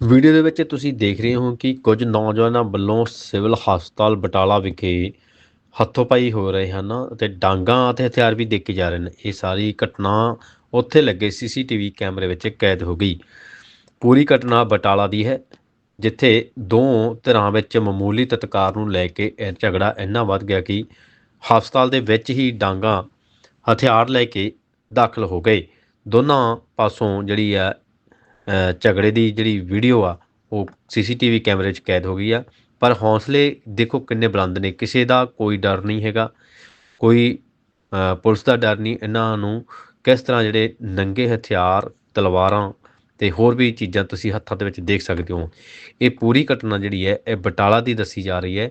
Video ਦੇ ਵਿੱਚ ਤੁਸੀਂ ਦੇਖ ਰਹੇ ਹੋ ਕਿ ਕੁਝ ਨੌਜਵਾਨਾਂ ਵੱਲੋਂ ਸਿਵਲ ਹਸਪਤਾਲ ਬਟਾਲਾ ਵਿਖੇ ਹੱਥੋਂ-ਪਾਈ ਹੋ ਰਹੇ ਹਨ ਅਤੇ ਡਾਂਗਾਂ ਅਤੇ ਹਥਿਆਰ ਵੀ ਦੇਖੇ ਜਾ ਰਹੇ ਨੇ। ਇਹ ਸਾਰੀ ਘਟਨਾ ਉੱਥੇ ਲੱਗੇ ਸੀਸੀਟੀਵੀ ਕੈਮਰੇ ਵਿੱਚ ਕੈਦ ਹੋ ਗਈ। ਪੂਰੀ ਘਟਨਾ ਬਟਾਲਾ ਦੀ ਹੈ, ਜਿੱਥੇ ਦੋ ਧਿਰਾਂ ਵਿੱਚ ਮਾਮੂਲੀ ਤਤਕਾਰ ਨੂੰ ਲੈ ਕੇ ਇਹ ਝਗੜਾ ਇੰਨਾ ਵੱਧ ਗਿਆ ਕਿ ਹਸਪਤਾਲ ਦੇ ਵਿੱਚ ਹੀ ਡਾਂਗਾਂ, ਹਥਿਆਰ ਲੈ ਕੇ ਦਾਖਲ ਹੋ ਗਏ। ਦੋਨਾਂ ਪਾਸੋਂ ਜਿਹੜੀ ਆ ਝਗੜੇ ਦੀ ਜਿਹੜੀ ਵੀਡੀਓ ਆ, ਉਹ ਸੀਸੀਟੀਵੀ ਕੈਮਰੇ 'ਚ ਕੈਦ ਹੋ ਗਈ ਆ। ਪਰ ਹੌਸਲੇ ਦੇਖੋ ਕਿੰਨੇ ਬੁਲੰਦ ਨੇ। ਕਿਸੇ ਦਾ ਕੋਈ ਡਰ ਨਹੀਂ ਹੈਗਾ। ਕੋਈ ਪੁਲਿਸ ਦਾ ਡਰ ਨਹੀਂ। ਇਹਨਾਂ ਨੂੰ ਕਿਸ ਤਰ੍ਹਾਂ ਜਿਹੜੇ ਨੰਗੇ ਹਥਿਆਰ, ਤਲਵਾਰਾਂ ਤੇ ਹੋਰ ਵੀ ਚੀਜ਼ਾਂ ਤੁਸੀਂ ਹੱਥਾਂ ਦੇ ਵਿੱਚ ਦੇਖ ਸਕਦੇ ਹੋ। ਇਹ ਪੂਰੀ ਘਟਨਾ ਜਿਹੜੀ ਹੈ, ਇਹ ਬਟਾਲਾ ਦੀ ਦੱਸੀ ਜਾ ਰਹੀ ਹੈ।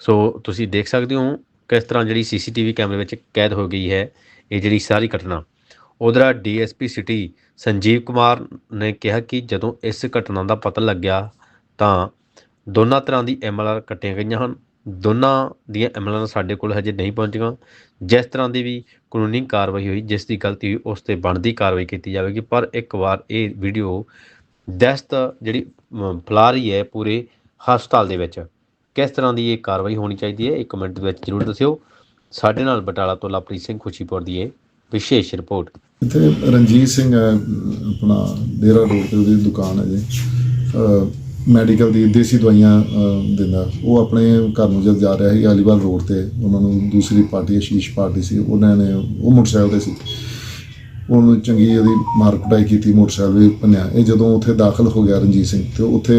ਸੋ ਤੁਸੀਂ ਦੇਖ ਸਕਦੇ ਹੋ ਕਿਸ ਤਰ੍ਹਾਂ ਜਿਹੜੀ ਸੀਸੀਟੀਵੀ ਕੈਮਰੇ ਵਿੱਚ ਕੈਦ ਹੋ ਗਈ ਹੈ, ਇਹ ਜਿਹੜੀ ਸਾਰੀ ਘਟਨਾ। ਉਧਰ ਡੀਐਸਪੀ ਸਿਟੀ ਸੰਜੀਵ ਕੁਮਾਰ ਨੇ ਕਿਹਾ ਕਿ ਜਦੋਂ ਇਸ ਘਟਨਾ ਦਾ ਪਤਾ ਲੱਗਿਆ ਤਾਂ ਦੋਨਾਂ ਤਰ੍ਹਾਂ ਦੀ ਐਮਐਲਆਰ ਕੱਟੀਆਂ ਗਈਆਂ ਹਨ। ਦੋਨਾਂ ਦੀਆਂ ਐਮਐਲਆਰ ਸਾਡੇ ਕੋਲ ਹਜੇ ਨਹੀਂ ਪਹੁੰਚੀਆਂ। ਜਿਸ ਤਰ੍ਹਾਂ ਦੀ ਵੀ ਕਾਨੂੰਨੀ ਕਾਰਵਾਈ ਹੋਈ ਜਿਸ ਦੀ ਗਲਤੀ ਹੋਈ ਉਸ ਤੇ ਬਣਦੀ ਕਾਰਵਾਈ ਕੀਤੀ ਜਾਵੇਗੀ। ਪਰ ਇੱਕ ਵਾਰ ਇਹ ਵੀਡੀਓ ਦਹਿਸ਼ਤ ਜਿਹੜੀ ਅਮ, ਫੈਲਾ ਰਹੀ ਹੈ ਪੂਰੇ ਹਸਪਤਾਲ ਦੇ ਵਿੱਚ। ਕਿਸ ਤਰ੍ਹਾਂ ਦੀ ਇਹ ਕਾਰਵਾਈ ਹੋਣੀ ਚਾਹੀਦੀ ਹੈ ਇੱਕ ਕਮੈਂਟ ਵਿੱਚ ਜ਼ਰੂਰ ਦੱਸਿਓ। ਸਾਡੇ ਨਾਲ ਬਟਾਲਾ ਤੋਂ ਲਵਪ੍ਰੀਤ ਸਿੰਘ ਖੁਸ਼ੀਪੁਰ ਦੀ ਇਹ ਵਿਸ਼ੇਸ਼ ਰਿਪੋਰਟ। ਇੱਥੇ ਰਣਜੀਤ ਸਿੰਘ ਹੈ, ਆਪਣਾ ਡੇਰਾ ਰੋਡ ਤੇ ਉਹਦੀ ਦੁਕਾਨ ਹੈ ਜੀ। ਮੈਡੀਕਲ ਦੀ ਦੇਸੀ ਦਵਾਈਆਂ ਦਿੰਦਾ। ਉਹ ਆਪਣੇ ਘਰ ਨੂੰ ਜਦ ਜਾ ਰਿਹਾ ਸੀ ਅਲੀਵਾਲ ਰੋਡ ਤੇ, ਉਹਨਾਂ ਨੂੰ ਦੂਸਰੀ ਪਾਰਟੀ, ਅਸ਼ੀਸ਼ ਪਾਰਟੀ ਸੀ, ਉਹਨਾਂ ਨੇ ਉਹ ਮੋਟਰਸਾਈਕਲ ਤੇ ਸੀ। ਉਹਨੂੰ ਚੰਗੀ ਉਹਦੀ ਮਾਰ ਕੁਟਾਈ ਕੀਤੀ, ਮੋਟਰਸਾਈਕਲ ਵੀ ਭੰਨਿਆ। ਇਹ ਜਦੋਂ ਉੱਥੇ ਦਾਖਲ ਹੋ ਗਿਆ ਰਣਜੀਤ ਸਿੰਘ, ਤੇ ਉੱਥੇ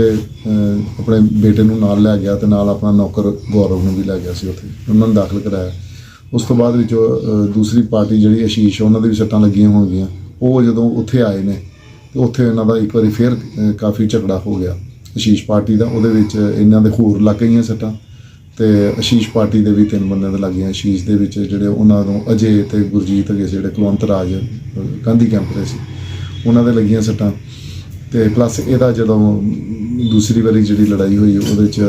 ਆਪਣੇ ਬੇਟੇ ਨੂੰ ਨਾਲ ਲੈ ਗਿਆ ਤੇ ਨਾਲ ਆਪਣਾ ਨੌਕਰ ਗੌਰਵ ਨੂੰ ਵੀ ਲੈ ਗਿਆ ਸੀ ਉੱਥੇ। ਉਹਨਾਂ ਨੂੰ ਦਾਖਲ ਕਰਾਇਆ। ਉਸ ਤੋਂ ਬਾਅਦ ਵਿੱਚ ਦੂਸਰੀ ਪਾਰਟੀ ਜਿਹੜੀ ਅਸ਼ੀਸ਼, ਉਹਨਾਂ ਦੇ ਵੀ ਸੱਟਾਂ ਲੱਗੀਆਂ ਹੋਣਗੀਆਂ। ਉਹ ਜਦੋਂ ਉੱਥੇ ਆਏ ਨੇ, ਤੇ ਉੱਥੇ ਇਹਨਾਂ ਦਾ ਇੱਕ ਵਾਰੀ ਫੇਰ ਕਾਫੀ ਝਗੜਾ ਹੋ ਗਿਆ। ਅਸ਼ੀਸ਼ ਪਾਰਟੀ ਦਾ, ਉਹਦੇ ਵਿੱਚ ਇਹਨਾਂ ਦੇ ਹੋਰ ਲੱਗ ਗਈਆਂ ਸੱਟਾਂ, ਤੇ ਅਸ਼ੀਸ਼ ਪਾਰਟੀ ਦੇ ਵੀ ਤਿੰਨ ਬੰਦਿਆਂ ਦੇ ਲੱਗੀਆਂ ਅਸ਼ੀਸ਼ ਦੇ ਵਿੱਚ ਜਿਹੜੇ ਉਹਨਾਂ ਨੂੰ ਅਜੇ ਤੇ ਗੁਰਜੀਤ ਹੈਗੇ ਸੀ ਜਿਹੜੇ ਕੁਲਵੰਤ ਰਾਜ ਗਾਂਧੀ ਕੈਂਪ ਦੇ ਸੀ, ਉਹਨਾਂ ਦੇ ਲੱਗੀਆਂ ਸੱਟਾਂ। ਤੇ ਪਲੱਸ ਇਹਦਾ ਜਦੋਂ ਦੂਸਰੀ ਵਾਰੀ ਜਿਹੜੀ ਲੜਾਈ ਹੋਈ, ਉਹਦੇ ਚ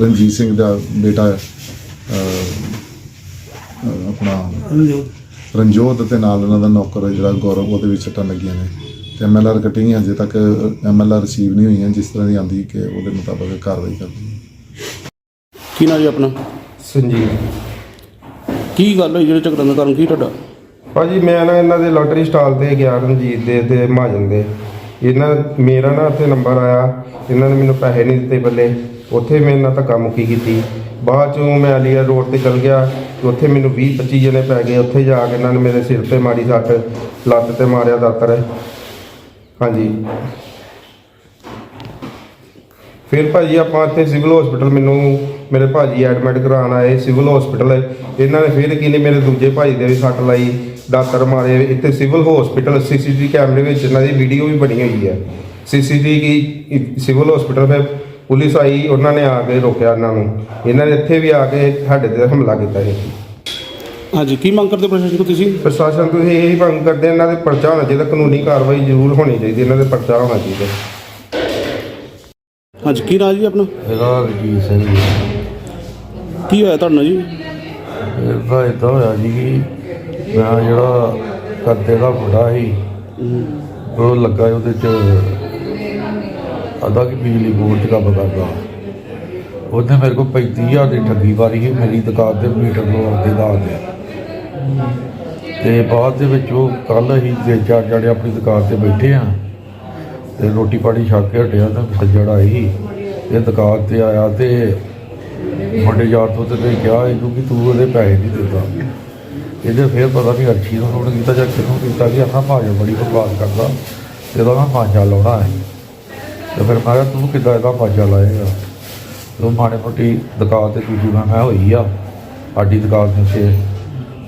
ਰਣਜੀਤ ਸਿੰਘ ਦਾ ਬੇਟਾ ਆਪਣਾ ਰਣਜੋਤ ਤੇ ਨਾਲ ਉਹਨਾਂ ਦਾ ਨੌਕਰ ਹੈ ਜਿਹੜਾ ਗੌਰਵ ਉਹਦੇ ਵਿੱਚ ਸੱਟਾਂ ਲੱਗੀਆਂ ਨੇ। ਤੇ ਐਮਐਲਆਰ ਕੱਟੀਆਂ ਅਜੇ ਤੱਕ ਐਮਐਲਆਰ ਰਿਸੀਵ ਨਹੀਂ ਹੋਈਆਂ ਜਿਸ ਤਰ੍ਹਾਂ ਦੀ ਆਂਦੀ ਕਿ ਉਹਦੇ ਮੁਤਾਬਕ ਕਾਰਵਾਈ ਕਰਦੀ ਹੈ। ਕੀ ਨਾਂ ਜੀ ਆਪਣਾ? ਸੰਜੀਵ। ਕੀ ਗੱਲ ਹੋਈ ਜਿਹੜੇ ਝਗੜਨ ਦਾ ਕਾਰਨ? ਕੀ ਤੁਹਾਡਾ? ਭਾਜੀ ਮੈਂ ਨਾ ਇਹਨਾਂ ਦੇ ਲੋਟਰੀ ਸਟਾਲ ਤੇ ਗਿਆ ਰਣਜੀਤ ਦੇ ਤੇ ਮਹਾਜਨ ਦੇ। ਇਹਨਾਂ ਮੇਰਾ ਨਾ ਉੱਥੇ ਨੰਬਰ ਆਇਆ। ਇਹਨਾਂ ਨੇ ਮੈਨੂੰ ਪੈਸੇ ਨਹੀਂ ਦਿੱਤੇ ਬੱਲੇ। ਉੱਥੇ ਮੈਂ ਇਹਨਾਂ ਧੱਕਾ ਮੁੱਕੀ ਕੀਤੀ। ਬਾਅਦ ਚੋਂ ਮੈਂ ਅਲੀਗੜ੍ਹ ਰੋਡ ਤੇ ਚਲ ਗਿਆ, ਤੇ ਉੱਥੇ ਮੈਨੂੰ 20 25 ਜਣੇ ਪੈ ਗਏ। ਉੱਥੇ ਜਾ ਕੇ ਇਹਨਾਂ ਨੇ ਮੇਰੇ ਸਿਰ ਤੇ ਮਾਰੀ ਸੱਟ, ਲੱਤ ਤੇ ਮਾਰਿਆ ਦਾਤਰ। ਹਾਂਜੀ। ਫਿਰ ਭਾਜੀ ਆਪਾਂ ਇੱਥੇ ਸਿਵਲ ਹਸਪੀਟਲ ਮੈਨੂੰ ਮੇਰੇ ਭਾਜੀ ਐਡਮਿਟ ਕਰਾਉਣ ਆਏ ਸਿਵਲ ਹਸਪੀਟਲ ਇਹਨਾਂ ਨੇ ਫਿਰ ਕੀ ਨੇ ਮੇਰੇ ਦੂਜੇ ਭਾਈ ਦੇ ਵੀ ਸੱਟ ਲਾਈ, ਦਾਤਰ ਮਾਰੇ। ਇੱਥੇ ਸਿਵਲ ਹਸਪੀਟਲ ਸੀਸੀਟੀਵੀ ਕੈਮਰੇ ਵਿੱਚ ਇਹਨਾਂ ਦੀ ਵੀਡੀਓ ਵੀ ਬਣੀ ਹੋਈ ਹੈ। ਸੀਸੀਟੀਵੀ ਸਿਵਲ ਹਸਪੀਟਲ ਫਿਰ ਪੁਲਿਸ ਆਈ ਉਹਨਾਂ ਨੇ ਆ ਕੇ ਰੋਕਿਆ ਇਹਨਾਂ ਨੂੰ। ਇਹਨਾਂ ਨੇ ਇੱਥੇ ਵੀ ਆ ਕੇ ਸਾਡੇ ਤੇ ਹਮਲਾ ਕੀਤਾ ਸੀ। ਹਾਂਜੀ ਕੀ ਮੰਗ ਕਰਦੇ ਪ੍ਰਸ਼ਾਸਨ ਤੋਂ ਤੁਸੀਂ? ਪ੍ਰਸ਼ਾਸਨ ਤੋਂ ਇਹ ਹੀ ਮੰਗ ਕਰਦੇ ਇਹਨਾਂ ਦੇ ਪਰਚਾ ਹੋਣਾ ਚਾਹੀਦਾ ਕਾਨੂੰਨੀ ਕਾਰਵਾਈ ਜ਼ਰੂਰ ਹੋਣੀ ਚਾਹੀਦੀ ਇਹਨਾਂ ਦੇ ਪਰਚਾ ਹੋਣਾ ਚਾਹੀਦਾ। ਹਾਂਜੀ ਕੀ ਨਾਂ ਜੀ ਆਪਣਾ? ਇਹਦਾ ਰਜੀਤ ਸਿੰਘ ਜੀ। ਕੀ ਹੋਇਆ ਤੁਹਾਡਾ ਜੀ? ਇਹਦਾ ਇਦਾਂ ਹੋਇਆ ਜੀ ਕਿ ਮੈਂ ਜਿਹੜਾ ਕਰਦੇ ਦਾ ਮੁੰਡਾ ਸੀ ਉਹ ਲੱਗਾ ਉਹਦੇ ਚ ਆਦਾ ਕਿ ਬਿਜਲੀ ਬੋਰਡ 'ਚ ਕੰਮ ਕਰਦਾ। ਉਹਨੇ ਮੇਰੇ ਕੋਲ 35000 ਦੀ ਠੱਗੀ ਮਾਰੀ ਸੀ, ਮੇਰੀ ਦੁਕਾਨ ਤੇ ਮੀਟਰ ਲਵਾਉਣ ਦੇ ਨਾਂ ਤੇ। ਤੇ ਬਾਅਦ ਦੇ ਵਿੱਚ ਉਹ ਕੱਲ ਅਸੀਂ ਤਿੰਨ ਚਾਰ ਜਣੇ ਆਪਣੀ ਦੁਕਾਨ ਤੇ ਬੈਠੇ ਆ ਤੇ ਰੋਟੀ ਪਾਣੀ ਛਕ ਕੇ ਹਟਿਆ ਤਾਂ ਸੱਜਣ ਆਈ ਇਹ ਦੁਕਾਨ ਤੇ ਆਇਆ ਤੇ ਮੁੰਡੇ ਯਾਰ ਤੋਂ ਤੇ ਕਿਹਾ, ਇਹਨੂੰ ਕਿ ਤੂੰ ਉਹਦੇ ਪੈਸੇ ਨਹੀਂ ਦਿੰਦਾ ਇਹਦੇ ਫਿਰ ਪਤਾ ਨਹੀਂ ਅਰਸ਼ੀ ਨੂੰ ਫੋਨ ਕੀਤਾ ਜਾਂ ਕਿਹਨੂੰ ਕੀਤਾ ਕਿ ਆਹ ਭਾਜੋ ਬੜੀ ਬਕਵਾਸ ਕਰਦਾ, ਤੇ ਇਹਦਾ ਮੈਂ ਮਾਂਜਾ ਲਾਉਣਾ ਹੈ। ਤੇ ਫਿਰ ਮੈਂ ਕਿਹਾ, ਤੂੰ ਕਿੱਦਾਂ ਇਹਦਾ ਪਾਂਚਾ ਲਾਏਗਾ? ਉਹ ਮਾੜੇ ਮੋਟੀ ਦੁਕਾਨ ਤੇ ਦੂਜੀ ਮੈਂ ਮੈਂ ਹੋਈ ਆ। ਸਾਡੀ ਦੁਕਾਨ ਦੇ ਉੱਤੇ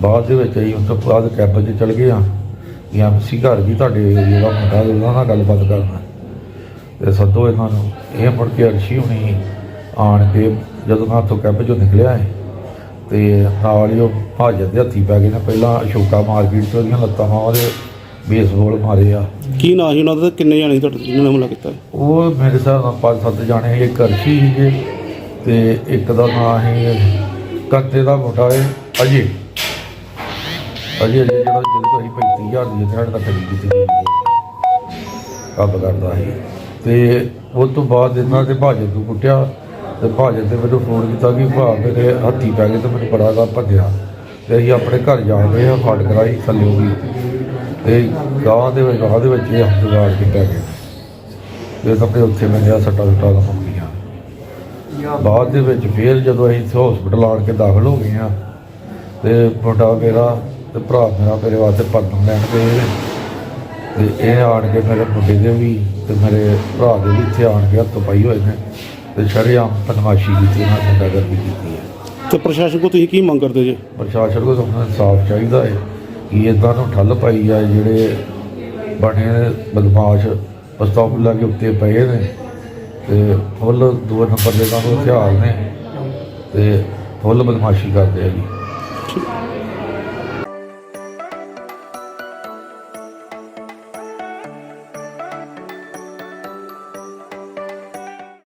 ਬਾਅਦ ਦੇ ਵਿੱਚ ਅਸੀਂ ਉਸ ਤੋਂ ਬਾਅਦ ਕੈਬ 'ਚ ਚਲ ਗਏ ਆ। ਜਾਂ ਸੀ ਘਰ ਵੀ ਤੁਹਾਡੇ ਜਿਹੜਾ ਮੁੰਡਾ ਉਹਨਾਂ ਨਾਲ ਗੱਲਬਾਤ ਕਰਨਾ। ਤੇ ਸੱਦੋ ਇਹਨਾਂ ਨੂੰ। ਇਹ ਮੁੜ ਕੇ ਅਰਸ਼ੀ ਹੁਣੀ ਆਣ ਕੇ ਜਦੋਂ ਮੈਂ ਹੱਥੋਂ ਕੈਬ ਚੋਂ ਨਿਕਲਿਆ ਹੈ ਤੇ ਨਾਲ ਹੀ ਉਹ ਹਾਜ਼ਰ ਦੇ ਹੱਥੀ ਪੈ ਗਏ ਨੇ। ਪਹਿਲਾਂ ਅਸ਼ੋਕਾ ਮਾਰਕੀਟ ਤੋਂ ਉਹਦੀਆਂ ਲੱਤਾਂ ਮਾਂ ਉਹਦੇ ਬੇਸਬਾਲ ਮਾਰੇ ਆ। ਕੀ ਨਾਂ ਸੀ ਉਹਨਾਂ ਦਾ ਤੇ ਕਿੰਨੇ ਜਾਣੇ ਸੀ ਤੁਹਾਡੇ ਜਿਹਨਾਂ ਨੇ ਹਮਲਾ ਕੀਤਾ? ਉਹ ਮੇਰੇ ਹਿਸਾਬ ਨਾਲ ਪੰਜ ਸੱਤ ਜਾਣੇ ਸੀ। ਇੱਕ ਅਰਸ਼ੀ ਸੀਗੇ ਤੇ ਇੱਕ ਦਾ ਨਾਂ ਸੀ ਕੱਤੇ ਦਾ ਮੁੰਡਾ ਹੈ ਅਜੇ। ਅਜੇ ਅਜੇ ਜਿਹੜਾ ਜਿਹਦੇ ਤੋਂ ਅਸੀਂ 35000 ਦੀ ਜਿਹੜਾ ਦਾ ਖਰੀਦ ਕੀਤੀ ਸੀ। ਕੰਮ ਕਰਦਾ ਸੀ। ਤੇ ਉਸ ਤੋਂ ਬਾਅਦ ਇਹਨਾਂ ਦੇ ਭਾਜੇ ਨੂੰ ਕੁੱਟਿਆ ਤੇ ਭਾਜੇ ਤੇ ਮੈਨੂੰ ਫੋਨ ਕੀਤਾ ਕਿ ਭਾ ਮੇਰੇ ਹੱਥੀ ਪੈ ਗਏ ਤੇ ਮੈਨੂੰ ਬੜਾ ਗਾ ਭੱਜਿਆ। ਤੇ ਅਸੀਂ ਆਪਣੇ ਘਰ ਜਾ ਰਹੇ ਹਾਂ ਫੜ ਕਰਾਈ ਥੱਲੇ ਹੋ ਗਈ ਤੇ ਗਾਂ ਦੇ ਵਿੱਚ ਗਾਂ ਦੇ ਵਿੱਚ ਇਹ ਹੱਥ ਗਾੜ ਕੇ ਪੈ ਗਏ ਤੇ ਤਾਂ ਆਪਣੇ ਉੱਥੇ ਮੈਂ ਗਿਆ ਸੱਟਾ ਸੁੱਟਾਂ ਦਾ ਗਿਆ। ਬਾਅਦ ਦੇ ਵਿੱਚ ਫਿਰ ਜਦੋਂ ਅਸੀਂ ਇੱਥੇ ਹਸਪੀਟਲ ਆਣ ਕੇ ਦਾਖਲ ਹੋ ਗਏ ਆ ਤੇ ਮੁੰਡਾ ਮੇਰਾ ਤੇ ਭਰਾ ਮੇਰਾ ਮੇਰੇ ਵਾਸਤੇ ਪਰਦਮ ਲੈਣ ਗਏ ਤੇ ਇਹ ਆਣ ਕੇ ਮੇਰੇ ਮੁੰਡੇ ਦੇ ਵੀ ਤੇ ਮੇਰੇ ਭਰਾ ਦੇ ਵੀ ਇੱਥੇ ਆਣ ਕੇ ਹੱਥ ਪਾਈ ਹੋਏ ਨੇ ਤੇ ਸ਼ਰੇਆਮ ਬਦਮਾਸ਼ੀ ਕੀਤੀ ਉਹਨਾਂ ਨੇ ਗੁੰਡਾਗਰਦੀ ਕੀਤੀ ਹੈ। ਤੇ ਪ੍ਰਸ਼ਾਸਨ ਕੋ ਤੁਸੀਂ ਕੀ ਮੰਗ ਕਰਦੇ ਜੇ? ਪ੍ਰਸ਼ਾਸਨ ਕੋਲ ਆਪਣਾ ਇਨਸਾਫ ਚਾਹੀਦਾ ਹੈ। ਕਿ ਇਦਾਂ ਨੂੰ ਠੱਲ ਪਾਈ ਆ ਜਿਹੜੇ ਬਣੇ ਬਦਮਾਸ਼? ਪਸਤੌਲ ਕੇ ਉੱਤੇ ਪਏ ਨੇ ਤੇ ਫੁੱਲ ਦੋ ਨੰਬਰ ਦੇ ਨਾਲ ਹਥਿਆਰ ਨੇ ਤੇ ਫੁੱਲ ਬਦਮਾਸ਼ੀ ਕਰਦੇ ਆ ਜੀ।